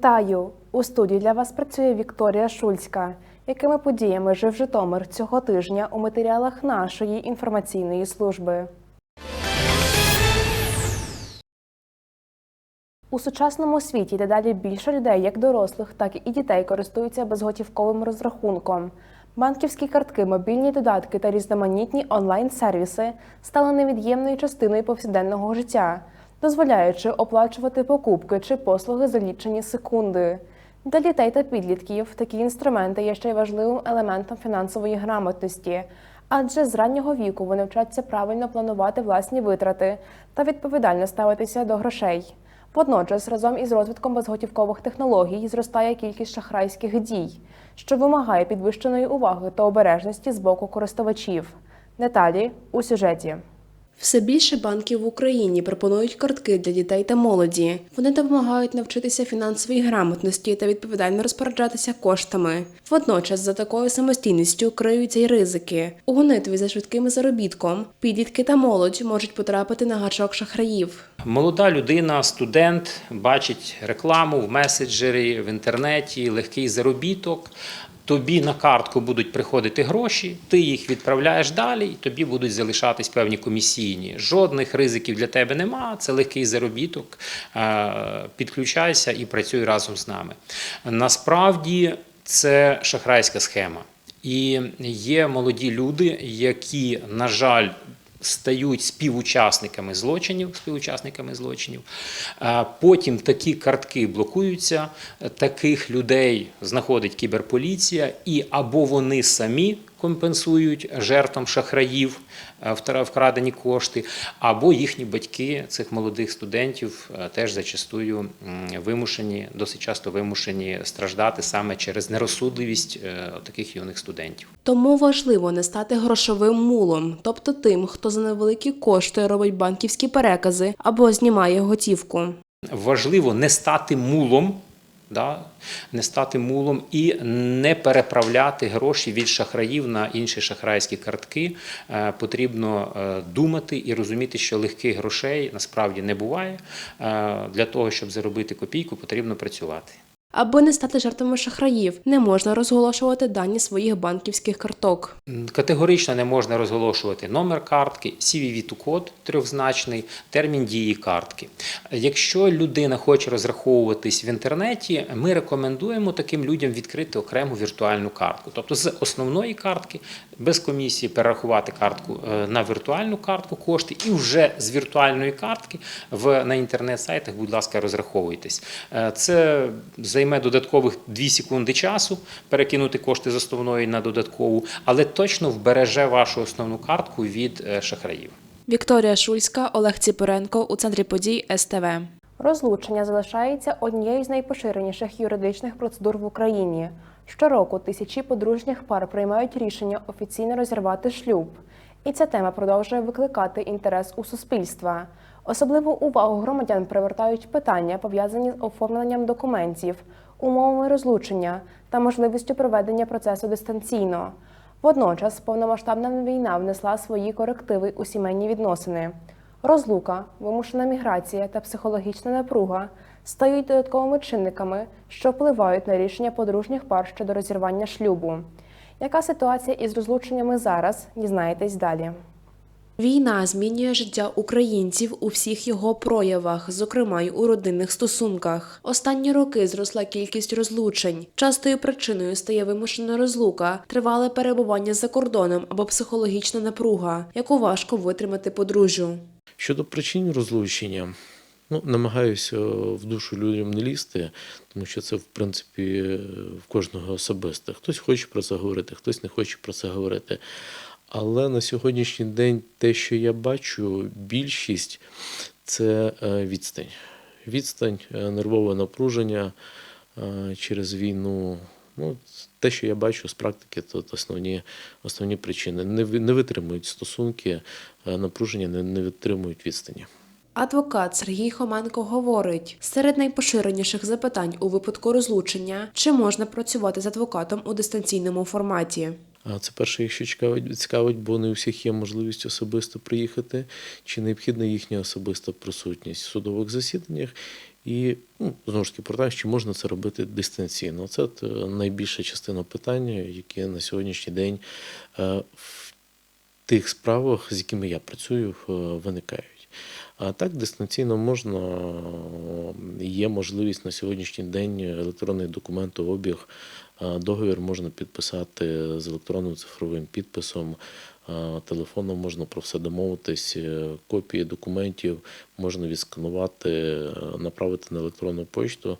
Вітаю! У студії для вас працює Вікторія Шульська. Якими подіями жив Житомир цього тижня у матеріалах нашої інформаційної служби? У сучасному світі дедалі більше людей, як дорослих, так і дітей, користуються безготівковим розрахунком. Банківські картки, мобільні додатки та різноманітні онлайн-сервіси стали невід'ємною частиною повсякденного життя, дозволяючи оплачувати покупки чи послуги за лічені секунди. Для дітей та підлітків такі інструменти є ще й важливим елементом фінансової грамотності, адже з раннього віку вони вчаться правильно планувати власні витрати та відповідально ставитися до грошей. Водночас, разом із розвитком безготівкових технологій зростає кількість шахрайських дій, що вимагає підвищеної уваги та обережності з боку користувачів. Деталі у сюжеті. Все більше банків в Україні пропонують картки для дітей та молоді. Вони допомагають навчитися фінансовій грамотності та відповідально розпоряджатися коштами. Водночас за такою самостійністю криються й ризики. У гонитві за швидким заробітком підлітки та молодь можуть потрапити на гачок шахраїв. Молода людина, студент, бачить рекламу в меседжері, в інтернеті, легкий заробіток. Тобі на картку будуть приходити гроші, ти їх відправляєш далі, і тобі будуть залишатись певні комісійні. Жодних ризиків для тебе нема. Це легкий заробіток. Е, Підключайся і працюй разом з нами. Насправді це шахрайська схема. І є молоді люди, які, на жаль, стають співучасниками злочинів, співучасниками злочинів. Потім такі картки блокуються, таких людей знаходить кіберполіція, і або вони самі компенсують жертвам шахраїв вкрадені кошти, або їхні батьки цих молодих студентів е, теж зачастую вимушені, досить часто вимушені страждати саме через нерозсудливість е, таких юних студентів. Тому важливо не стати грошовим мулом, тобто тим, хто за невеликі кошти робить банківські перекази або знімає готівку. важливо не стати мулом, да? не стати мулом і не переправляти гроші від шахраїв на інші шахрайські картки. Е, Потрібно е, думати і розуміти, що легких грошей насправді не буває. Е, Для того, щоб заробити копійку, потрібно працювати. Аби не стати жертвами шахраїв, не можна розголошувати дані своїх банківських карток. Категорично не можна розголошувати номер картки, CVV-код трьохзначний, термін дії картки. Якщо людина хоче розраховуватись в інтернеті, ми рекомендуємо таким людям відкрити окрему віртуальну картку. Тобто з основної картки без комісії перерахувати картку е, на віртуальну картку кошти, і вже з віртуальної картки в, на інтернет-сайтах, будь ласка, розраховуйтесь. Е, Це займе додаткових 2 секунди часу перекинути кошти з основної на додаткову, але точно вбереже вашу основну картку від е, шахраїв. Вікторія Шульська, Олег Ціпоренко у центрі подій СТВ. Розлучення залишається однією з найпоширеніших юридичних процедур в Україні. Щороку тисячі подружніх пар приймають рішення офіційно розірвати шлюб. І ця тема продовжує викликати інтерес у суспільства. Особливу увагу громадян привертають питання, пов'язані з оформленням документів, умовами розлучення та можливістю проведення процесу дистанційно. Водночас повномасштабна війна внесла свої корективи у сімейні відносини. Розлука, вимушена міграція та психологічна напруга стають додатковими чинниками, що впливають на рішення подружніх пар щодо розірвання шлюбу. Яка ситуація із розлученнями зараз? Дізнаєтесь далі. Війна змінює життя українців у всіх його проявах, зокрема й у родинних стосунках. Останні роки зросла кількість розлучень. Частою причиною стає вимушена розлука, тривале перебування за кордоном або психологічна напруга, яку важко витримати подружжю. Щодо причин розлучення, ну, намагаюся в душу людям не лізти, тому що це, в принципі, в кожного особисто. Хтось хоче про це говорити, хтось не хоче про це говорити. Але на сьогоднішній день те, що я бачу, більшість це е, відстань. Відстань, е, нервове напруження е, через війну. Ну, те, що я бачу з практики, то основні, основні причини. Не, не витримують стосунки, напруження, не, не витримують відстані. Адвокат Сергій Хоменко говорить, серед найпоширеніших запитань у випадку розлучення, чи можна працювати з адвокатом у дистанційному форматі. Це перше, якщо цікавить, цікавить, бо не у всіх є можливість особисто приїхати, чи необхідна їхня особиста присутність в судових засіданнях. І ну, знову ж таки питання, чи можна це робити дистанційно. Це е, найбільша частина питання, які на сьогоднішній день е, в тих справах, з якими я працюю, е, виникають. А так дистанційно можна, є можливість на сьогоднішній день електронний документообіг, договір можна підписати з електронним цифровим підписом, телефоном можна про все домовитись, е, копії документів можна відсканувати, е, направити на електронну почту.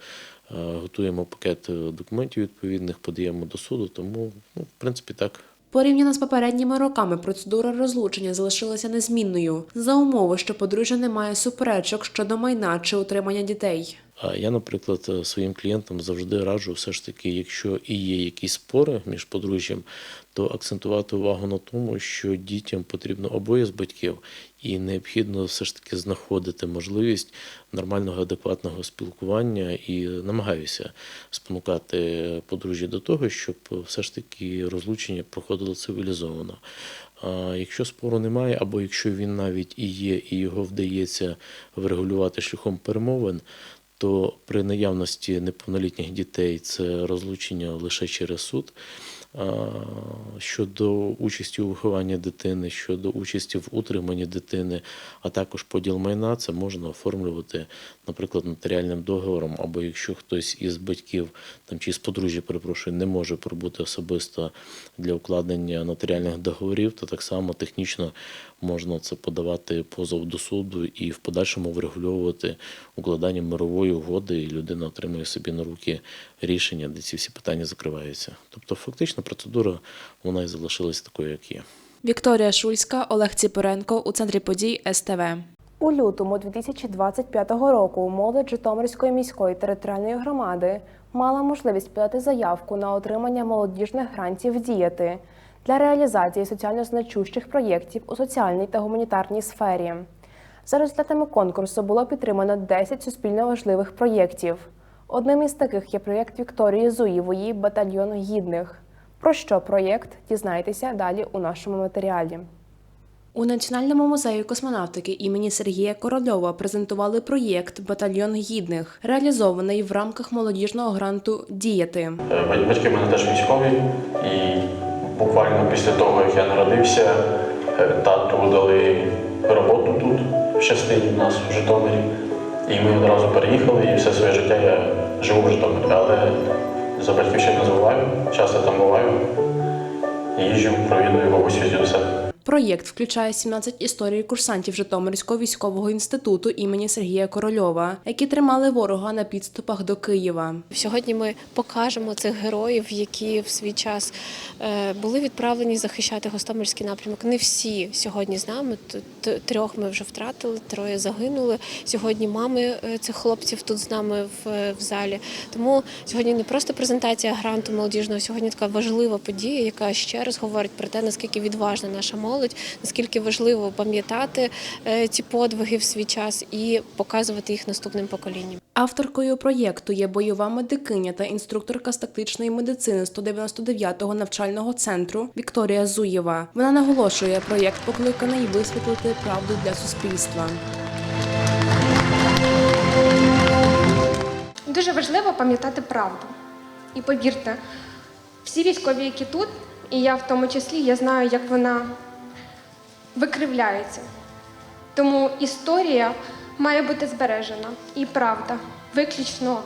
Е, Готуємо пакет документів відповідних, подаємо до суду, тому ну, в принципі так. Порівняно з попередніми роками процедура розлучення залишилася незмінною за умови, що подружжя не має суперечок щодо майна чи утримання дітей. Я, наприклад, е, своїм клієнтам завжди раджу, все ж таки, якщо і є якісь спори між подружжям, то акцентувати увагу на тому, що дітям потрібно обоє з батьків, і необхідно все ж таки знаходити можливість нормального, адекватного спілкування і намагаюся спонукати подружжя до того, щоб все ж таки розлучення проходило цивілізовано. Якщо спору немає, або якщо він навіть і є, і його вдається врегулювати шляхом перемовин, то при наявності неповнолітніх дітей це розлучення лише через суд. Щодо участі у вихованні дитини, щодо участі в утриманні дитини, а також поділ майна, це можна оформлювати, наприклад, нотаріальним договором, або якщо хтось із батьків там чи з подружжя, перепрошую, не може прибути особисто для укладення нотаріальних договорів, то так само технічно можна це подавати позов до суду і в подальшому врегульовувати укладання мирової угоди, і людина отримує собі на руки рішення, де ці всі питання закриваються. Тобто, фактично, процедура вона і залишилась такою, як є. Вікторія Шульська, Олег Ціпоренко у центрі подій СТВ. У лютому 2025 року молодь Житомирської міської територіальної громади мала можливість подати заявку на отримання молодіжних грантів діяти для реалізації соціально значущих проєктів у соціальній та гуманітарній сфері. За результатами конкурсу було підтримано 10 суспільно важливих проєктів. Одним із таких є проєкт Вікторії Зуєвої Батальйон гідних. Про що проєкт дізнайтеся далі у нашому матеріалі. У Національному музеї космонавтики імені Сергія Корольова презентували проєкт Батальйон гідних, реалізований в рамках молодіжного гранту Діяти. Е, Батьки в мене теж військові, і буквально після того, як я народився, е, тату дали роботу тут, в частині в нас в Житомирі. І ми одразу переїхали, і все своє життя я живу в Житомирі. Але за батьківщину забуваю, часто там буваю. Їжджу, провідую бабусю з себе. Проєкт включає 17 історій курсантів Житомирського військового інституту імені Сергія Корольова, які тримали ворога на підступах до Києва. Сьогодні ми покажемо цих героїв, які в свій час е, були відправлені захищати Гостомельський напрямок. Не всі сьогодні з нами. Трьох ми вже втратили, троє загинули. Сьогодні мами е, цих хлопців тут з нами в, в залі. Тому сьогодні не просто презентація гранту молодіжного, сьогодні така важлива подія, яка ще раз говорить про те, наскільки відважна наша молодь, наскільки важливо пам'ятати е, ці подвиги в свій час і показувати їх наступним поколінням. Авторкою проєкту є бойова медикиня та інструкторка з тактичної медицини 199-го навчального центру Вікторія Зуєва. Вона наголошує, проєкт покликаний висвітлити правду для суспільства. Дуже важливо пам'ятати правду. І повірте, всі військові, які тут, і я в тому числі, я знаю, як вона викривляється. Тому історія має бути збережена і правда, виключно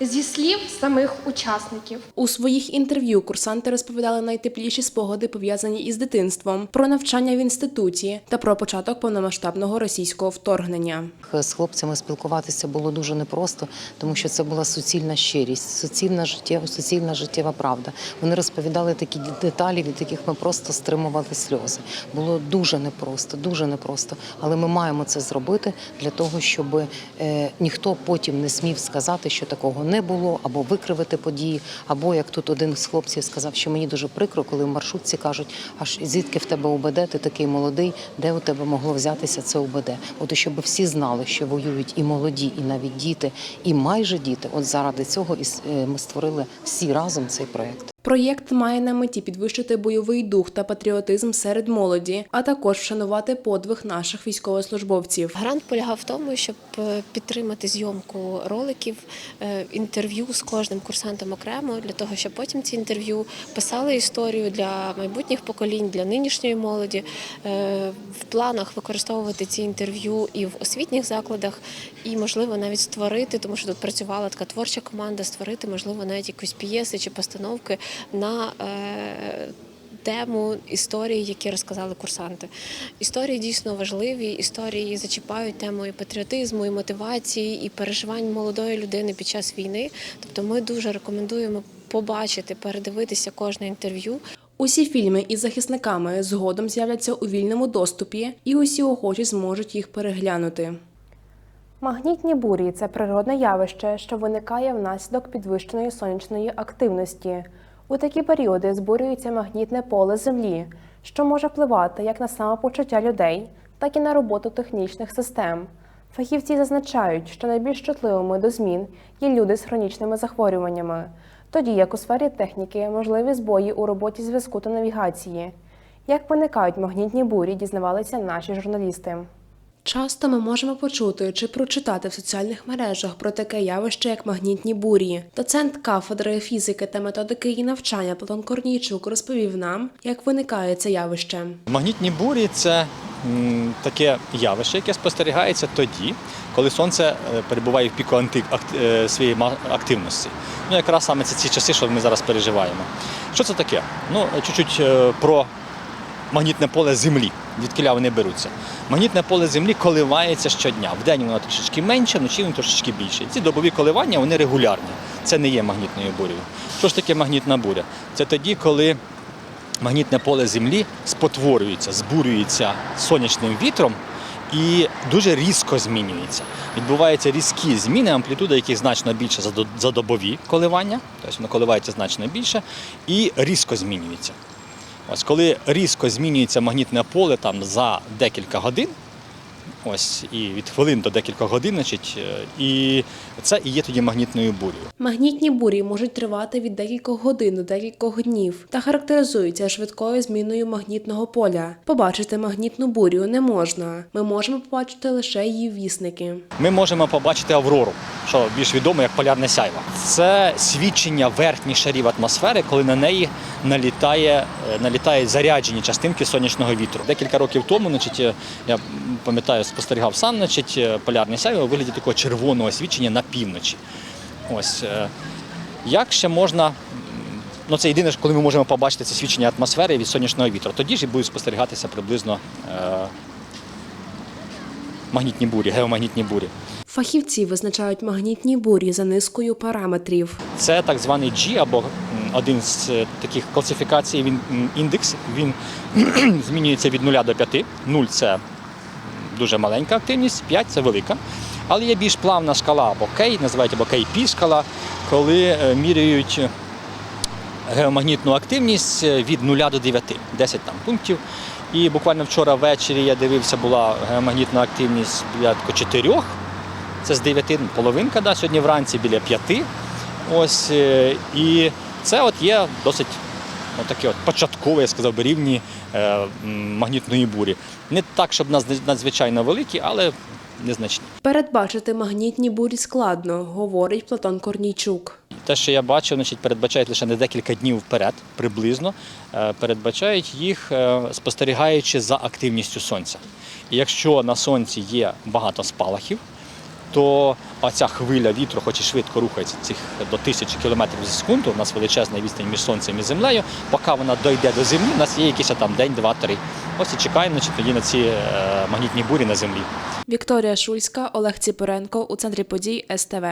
зі слів самих учасників. У своїх інтерв'ю курсанти розповідали найтепліші спогади, пов'язані із дитинством, про навчання в інституті та про початок повномасштабного російського вторгнення. З хлопцями спілкуватися було дуже непросто, тому що це була суцільна щирість, суцільна життєва, суцільна життєва правда. Вони розповідали такі деталі, від яких ми просто стримували сльози. Було дуже непросто, дуже непросто. Але ми маємо це зробити для того, щоб е, ніхто потім не смів сказати, що такого не було, або викривити події, або як тут один з хлопців сказав, що мені дуже прикро, коли в маршрутці кажуть, аж звідки в тебе УБД, ти такий молодий, де у тебе могло взятися це УБД? От щоб всі знали, що воюють і молоді, і навіть діти, і майже діти. От заради цього і е, ми створили всі разом цей проект. Проєкт має на меті підвищити бойовий дух та патріотизм серед молоді, а також вшанувати подвиг наших військовослужбовців. Грант полягав в тому, щоб е, підтримати зйомку роликів, е, інтерв'ю з кожним курсантом окремо, для того, щоб потім ці інтерв'ю писали історію для майбутніх поколінь, для нинішньої молоді. Е, В планах використовувати ці інтерв'ю і в освітніх закладах, і можливо навіть створити, тому що тут працювала така творча команда, створити можливо навіть якісь п'єси чи постановки на е, тему історії, які розказали курсанти. Історії дійсно важливі. Історії зачіпають тему і патріотизму, і мотивації, і переживань молодої людини під час війни. Тобто, ми дуже рекомендуємо побачити, передивитися кожне інтерв'ю. Усі фільми із захисниками згодом з'являться у вільному доступі, і усі охочі зможуть їх переглянути. Магнітні бурі це природне явище, що виникає внаслідок підвищеної сонячної активності. У такі періоди збурюється магнітне поле Землі, що може впливати як на самопочуття людей, так і на роботу технічних систем. Фахівці зазначають, що найбільш чутливими до змін є люди з хронічними захворюваннями, тоді як у сфері техніки можливі збої у роботі зв'язку та навігації. Як виникають магнітні бурі, дізнавалися наші журналісти. Часто ми можемо почути чи прочитати в соціальних мережах про таке явище, як магнітні бурі. Доцент кафедри фізики та методики її навчання Платон Корнійчук розповів нам, як виникає це явище. Магнітні бурі це таке явище, яке спостерігається тоді, коли сонце е, перебуває в піку анти- акт- е, своєї активності. Ну, якраз саме це ці часи, що ми зараз переживаємо. Що це таке? Ну, чуть-чуть е, про магнітне поле Землі, звідкиля вони беруться. Магнітне поле Землі коливається щодня. Вдень воно трішечки менше, вночі воно трошечки більше. Ці добові коливання вони регулярні. Це не є магнітною бурею. Що ж таке магнітна буря? Це тоді, коли магнітне поле Землі спотворюється, збурюється сонячним вітром і дуже різко змінюється. Відбуваються різкі зміни, амплітуда яких значно більше за добові коливання, тобто воно коливається значно більше, і різко змінюється. Ось коли різко змінюється магнітне поле там за декілька годин, ось і від хвилин до декілька годин, значить, е, і це і є тоді магнітною бурею. Магнітні бурі можуть тривати від декількох годин до декількох днів та характеризуються швидкою зміною магнітного поля. Побачити магнітну бурю не можна. Ми можемо побачити лише її вісники. Ми можемо побачити аврору, що більш відомо як полярне сяйво. Це свідчення верхніх шарів атмосфери, коли на неї налітає, е, налітають заряджені частинки сонячного вітру. Декілька років тому, значить, е, я пам'ятаю, спостерігав сам, значить, е, полярне сяйво у вигляді такого червоного свідчення на півночі. Ось е, як ще можна. Ну, це єдине, коли ми можемо побачити це свідчення атмосфери від сонячного вітру. Тоді ж і будуть спостерігатися приблизно е, магнітні бурі, геомагнітні бурі. Фахівці визначають магнітні бурі за низкою параметрів. Це так званий G або один з таких класифікацій. Він індекс. Він змінюється від 0 до 5. 0 – це дуже маленька активність, 5 – це велика. Але є більш плавна шкала або K, називають або KP шкала, коли е, міряють геомагнітну активність е, від 0 до 9, 10 там пунктів. І буквально вчора ввечері я дивився, була геомагнітна активність біля 4. Це з 9 половинка, да, сьогодні вранці біля 5. Ось, е, і це от є досить такі от початкові, я сказав би, рівні е, магнітної бурі. Не так, щоб надз- надзвичайно великі, але незначні. Передбачити магнітні бурі складно, говорить Платон Корнійчук. Те, що я бачив, значить, передбачають лише на декілька днів вперед, приблизно. Е, Передбачають їх, е, спостерігаючи за активністю сонця. І якщо на сонці є багато спалахів, то оця хвиля вітру, хоч і швидко рухається цих до тисячі кілометрів за секунду, у нас величезна відстань між сонцем і землею, поки вона дойде до землі, у нас є якийсь там день, два, три. Ось і чекаємо значить, тоді на ці е, магнітні бурі на землі. Вікторія Шульська, Олег Ціпоренко у центрі подій СТВ.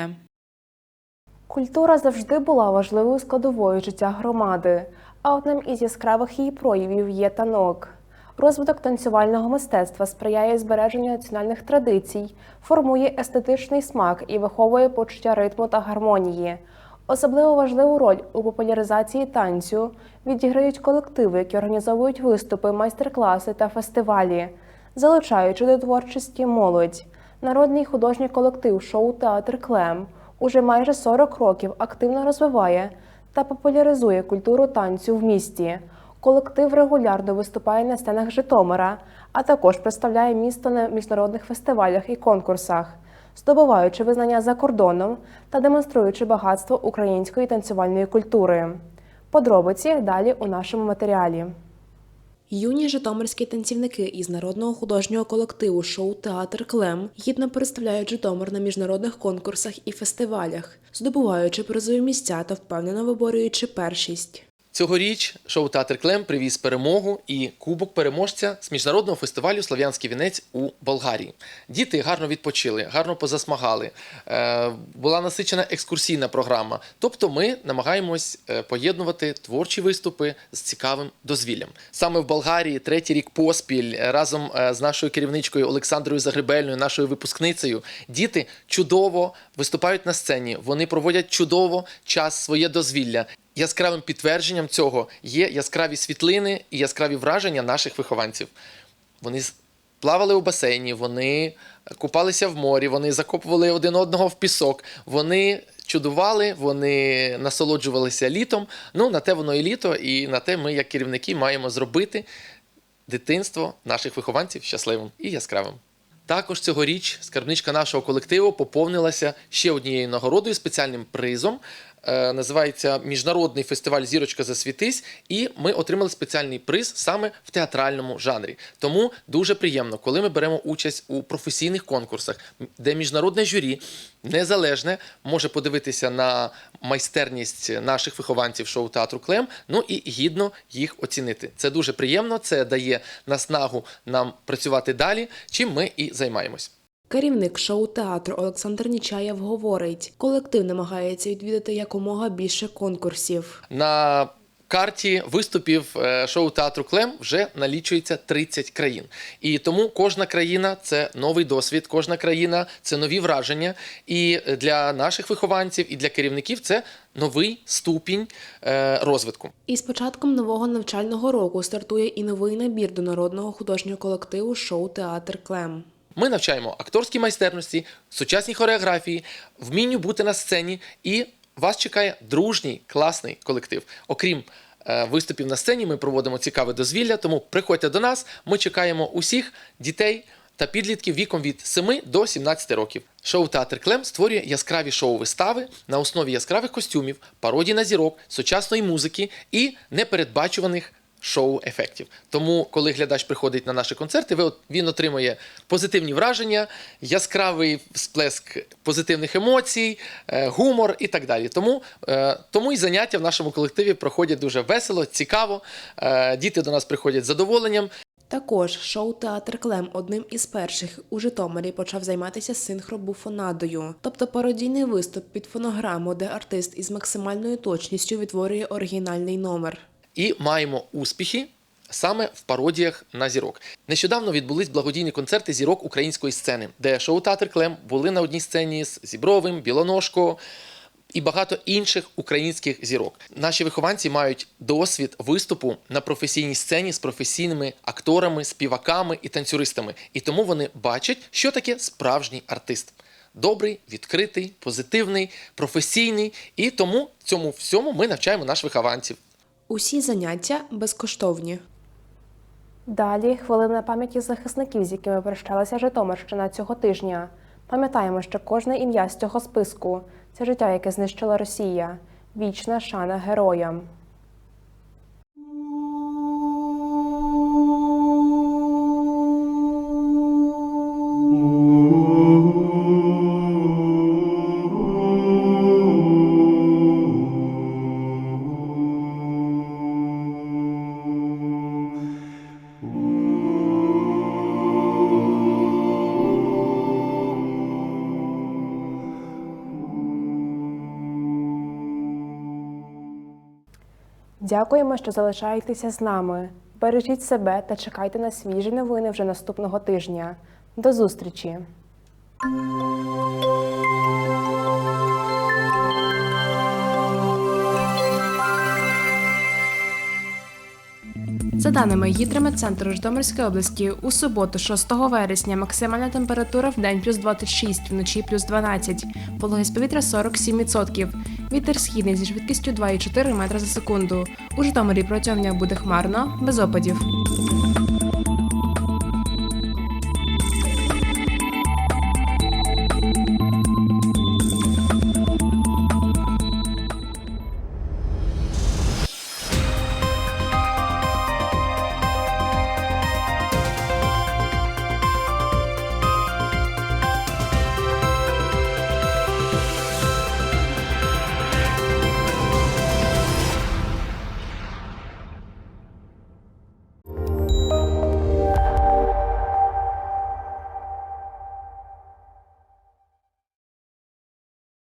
Культура завжди була важливою складовою життя громади, а одним із яскравих її проявів є танок. Розвиток танцювального мистецтва сприяє збереженню національних традицій, формує естетичний смак і виховує почуття ритму та гармонії. Особливо важливу роль у популяризації танцю відіграють колективи, які організовують виступи, майстер-класи та фестивалі, залучаючи до творчості молодь. Народний художній колектив шоу Театр Клем уже майже 40 років активно розвиває та популяризує культуру танцю в місті. Колектив регулярно виступає на сценах Житомира, а також представляє місто на міжнародних фестивалях і конкурсах, здобуваючи визнання за кордоном та демонструючи багатство української танцювальної культури. Подробиці далі у нашому матеріалі. Юні житомирські танцівники із народного художнього колективу шоу Театр Клем гідно представляють Житомир на міжнародних конкурсах і фестивалях, здобуваючи призові місця та впевнено виборюючи першість. Цьогоріч шоу Театр Клем привіз перемогу і кубок переможця з міжнародного фестивалю Слав'янський вінець у Болгарії. Діти гарно відпочили, гарно позасмагали. Е, Була насичена екскурсійна програма. Тобто, ми намагаємось е, поєднувати творчі виступи з цікавим дозвіллям. Саме в Болгарії третій рік поспіль е, разом з нашою керівничкою Олександрою Загребельною, нашою випускницею, діти чудово виступають на сцені. Вони проводять чудово час своє дозвілля. Яскравим підтвердженням цього є яскраві світлини і яскраві враження наших вихованців. Вони плавали у басейні, вони купалися в морі, вони закопували один одного в пісок, вони чудували, вони насолоджувалися літом. Ну, на те воно і літо, і на те ми, як керівники, маємо зробити дитинство наших вихованців щасливим і яскравим. Також цьогоріч скарбничка нашого колективу поповнилася ще однією нагородою, спеціальним призом. Е, Називається Міжнародний фестиваль Зірочка засвітись, і ми отримали спеціальний приз саме в театральному жанрі. Тому дуже приємно, коли ми беремо участь у професійних конкурсах, де міжнародне журі незалежне може подивитися на майстерність наших вихованців шоу театру Клем, ну і гідно їх оцінити. Це дуже приємно, це дає наснагу нам працювати далі, чим ми і займаємось. Керівник шоу театру Олександр Нічаєв говорить, колектив намагається відвідати якомога більше конкурсів. На карті виступів е, шоу театру Клем вже налічується 30 країн. І тому кожна країна це новий досвід, кожна країна це нові враження. І для наших вихованців, і для керівників це новий ступінь е, розвитку. І з початком нового навчального року стартує і новий набір до народного художнього колективу шоу Театр Клем. Ми навчаємо акторській майстерності, сучасній хореографії, вмінню бути на сцені, і вас чекає дружній, класний колектив. Окрім е, виступів на сцені, ми проводимо цікаве дозвілля, тому приходьте до нас. Ми чекаємо усіх дітей та підлітків віком від 7 до 17 років. Шоу Театр Клем створює яскраві шоу-вистави на основі яскравих костюмів, пародій на зірок, сучасної музики і непередбачуваних шоу-ефектів. Тому, коли глядач приходить на наші концерти, він отримує позитивні враження, яскравий сплеск позитивних емоцій, е, гумор і так далі. Тому, е, тому і заняття в нашому колективі проходять дуже весело, цікаво. Е, Діти до нас приходять з задоволенням. Також шоу Театр Клем одним із перших у Житомирі почав займатися синхробуфонадою, тобто пародійний виступ під фонограму, де артист із максимальною точністю відтворює оригінальний номер. І маємо успіхи саме в пародіях на зірок. Нещодавно відбулись благодійні концерти зірок української сцени, де шоу Театр Клем були на одній сцені з Зібровим, Білоножко. І багато інших українських зірок. Наші вихованці мають досвід виступу на професійній сцені з професійними акторами, співаками і танцюристами. І тому вони бачать, що таке справжній артист. Добрий, відкритий, позитивний, професійний. І тому цьому всьому ми навчаємо наших вихованців. Усі заняття безкоштовні. Далі хвилина пам'яті захисників, з якими прощалася Житомирщина цього тижня. Пам'ятаємо, що кожне ім'я з цього списку це життя, яке знищила Росія. Вічна шана героям. Дякуємо, що залишаєтеся з нами. Бережіть себе та чекайте на свіжі новини вже наступного тижня. До зустрічі! За даними Гідрометцентру Житомирської області, у суботу, 6 вересня, максимальна температура в день плюс 26, вночі плюс 12, вологість повітря 47%. Вітер східний зі швидкістю 2,4 метра за секунду. У Житомирі протягом дня буде хмарно, без опадів.